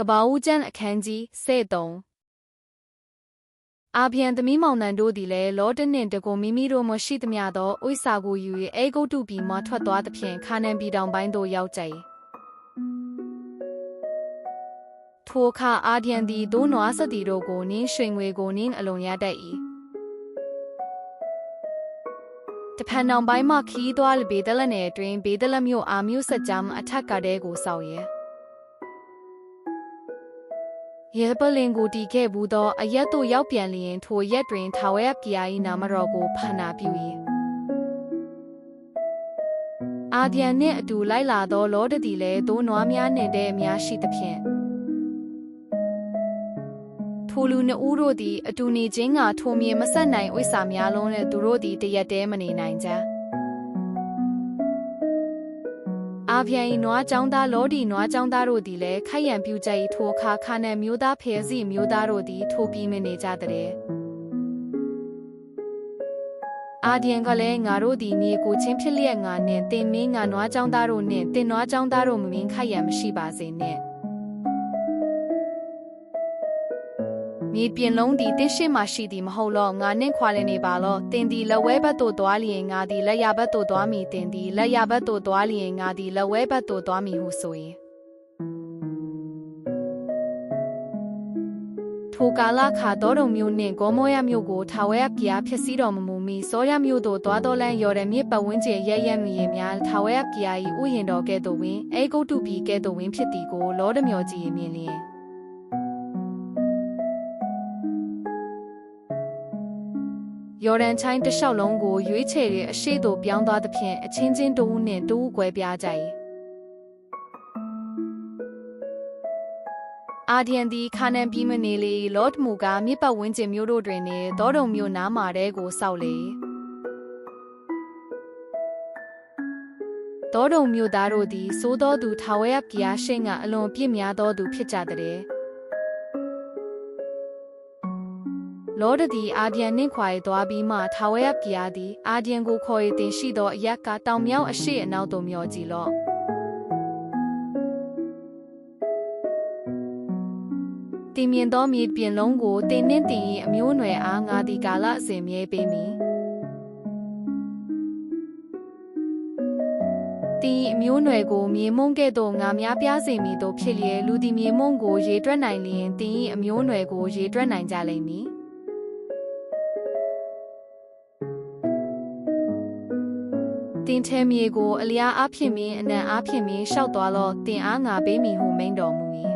ကဘာဦးကျန်းအခန်းကြီး73အာဗျံသမီးမောင်နှံတို့သည်လည်းလောတနှင့်တကွန်မိမိတို့မရှိသမျှသောဥစ္စာကိုယူ၍အေဂုတ်တုပြည်မှထွက်သွားသဖြင့်ခါနန်ပြည်တောင်ပိုင်းသို့ရောက်ကြ၏ထိုအခါအာဗျံသည်ဒိုးနွားစတီတို့ကိုနင်းရွှေငွေကိုနင်းအလွန်ရတတ်၏တဖန်နောင်ပိုင်းမှခီးသွားလဘေဒလနယ်အတွင်းဘေဒလမြို့အာမြို့ဆက်ကြမ်းအထက်ကတဲ့ကိုစောက်ရဲ့ ရဲပလင်ကိုတီခဲ့ဘူးသောအရက်တို့ရောက်ပြန်လျင်ထိုရက်တွင်ထာဝရကီယာ၏နာမတော်ကိုဖနာပြု၏အာဒီယန်နှင့်အတူလိုက်လာသောလောတတိလည်းသိုးနွားများနှင့်တဲ့အများရှိသဖြင့်ထိုလူနှစ်ဦးတို့သည်အတူနေခြင်းကထိုမြေမဆက်နိုင်ဥစ္စာများလုံးနဲ့သူတို့သည်တရက်တည်းမနေနိုင်ကြ အာဗျံဤနွားចောင်းသားလောဒီနွားចောင်းသားတို့သည်လည်းခိုက်ရန်ပြူကြ၏ထိုအခါခါနန်မျိုးသားဖဲစီမျိုးသားတို့သည်ထိုပြီးမနေကြတဲ့အာဒီယန်ကလည်းငါတို့သည်နေကိုချင်းဖြစ်လျက်ငါနှင့်တင်မင်းငါနွားចောင်းသားတို့နှင့်တင်နွားចောင်းသားတို့မမင်းခိုက်ရန်မရှိပါစေနှ မြေပြင်လုံးသည်တင့်ရှိမှရှိသည်မဟုတ်လောငါနှင့်ခွာလည်နေပါလောတင်သည်လက်ဝဲဘက်သို့သွားလျင်ငါသည်လက်ရဘက်သို့သွားမည်တင်သည်လက်ရဘက်သို့သွားလျင်ငါသည်လက်ဝဲဘက်သို့သွားမည်ဟုဆို၏ထိုကာလခါတော်တုံမျိုးနှင့်ဂေါမောရမျိုးကိုထာဝရဘုရားဖျက်ဆီးတော်မမူမီစောရမျိုးသို့သွားတော်လန်းရော်တဲ့မြစ်ပတ်ဝန်းကျင်ရရမြည်များထာဝရဘုရား၏ဥယျာဉ်တော်ကဲ့သို့ဝင်အေဂုတ်တုပြည်ကဲ့သို့ဝင်ဖြစ်သည်ကိုလောဒမြော်ကြီးမြင်လျင် ယော်ဒန်ချိုင်းတစ်လျှောက်လုံးကိုရွေးချယ်၍အရှိသို့ပြောင်းသွားသဖြင့်အချင်းချင်းတဦးနှင့်တဦးကွဲပြားကြ၏အာဒီယန်သည်ခါနန်ပြီးမနေလေလော့ဒ်မူကမြစ်ပတ်ဝန်းကျင်မျိုးတို့တွင်နေသောတုံမျိုးနားမာတဲ့ကိုစောက်လေသောတုံမျိုးသားတို့သည်စိုးသောသူထာဝရဘုရားရှိန်ကအလွန်ပြည့်များသောသူဖြစ်ကြတဲ့ လောဒသည်အာဒီယန်နှင့်ခွာ၍သွားပြီးမှထာဝရဘုရားသည်အာဒီယန်ကိုခေါ်၍တင်ရှိသောအရက်ကတောင်မြောက်အရှိအနောက်သို့မျောကြည့်လော့တင်မြင်သောမြေပြင်လုံးကိုတင်နှင့်တင်၏အမျိုးအနွယ်အားငါသည်ကာလအစဉ်မြဲပေးမည်တင်အမျိုးနွယ်ကိုမြေမုံကဲ့သို့ငါများပြားစေမည်တို့ဖြစ်လျက်လူသည်မြေမုံကိုရေတွက်နိုင်လျင်တင်၏အမျိုးနွယ်ကိုရေတွက်နိုင်ကြလိမ့်မည် တင်ထဲမြေကိုအလျားအားဖြင့်မင်းအနံအားဖြင့်မင်းရှောက်သွားလောတင်အားငါပေးမိဟုမိန်တော်မူ၏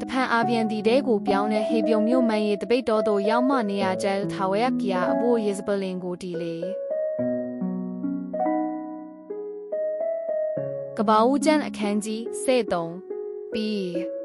တဖန်အာဗျံဒီတဲကိုပြောင်းတဲ့ဟေပြုံမြို့မှန်ရီတပိတ်တော်သို့ရောက်မှနေရကျဲထာဝရကီယာအဖို့ယေဇပလင်ကိုတီလေကဘာဦးကျန်းအခန်းကြီး73ပြီး